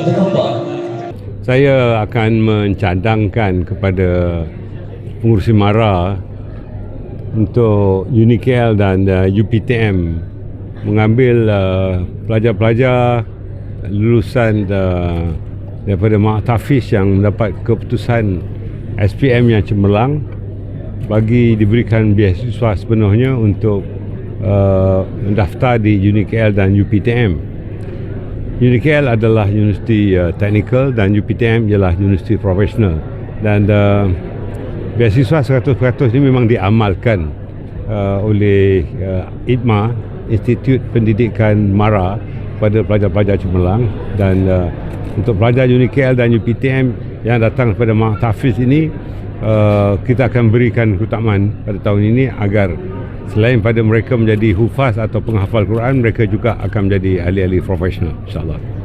Tempat. Saya akan mencadangkan kepada pengurusi MARA untuk UNIKL dan uh, UPTM mengambil uh, pelajar-pelajar lulusan uh, daripada Mak Tafiz yang mendapat keputusan SPM yang cemerlang bagi diberikan beasiswa sepenuhnya untuk uh, mendaftar di UNIKL dan UPTM. UNIKL adalah universiti uh, teknikal dan UPTM ialah universiti profesional dan uh, beasiswa 100% ini memang diamalkan uh, oleh uh, IDMA Institut Pendidikan MARA pada pelajar-pelajar cemerlang dan uh, untuk pelajar UNIKL dan UPTM yang datang pada Mak Tafiz ini uh, kita akan berikan keutamaan pada tahun ini agar selain pada mereka menjadi hufaz atau penghafal Quran mereka juga akan menjadi ahli-ahli profesional insyaallah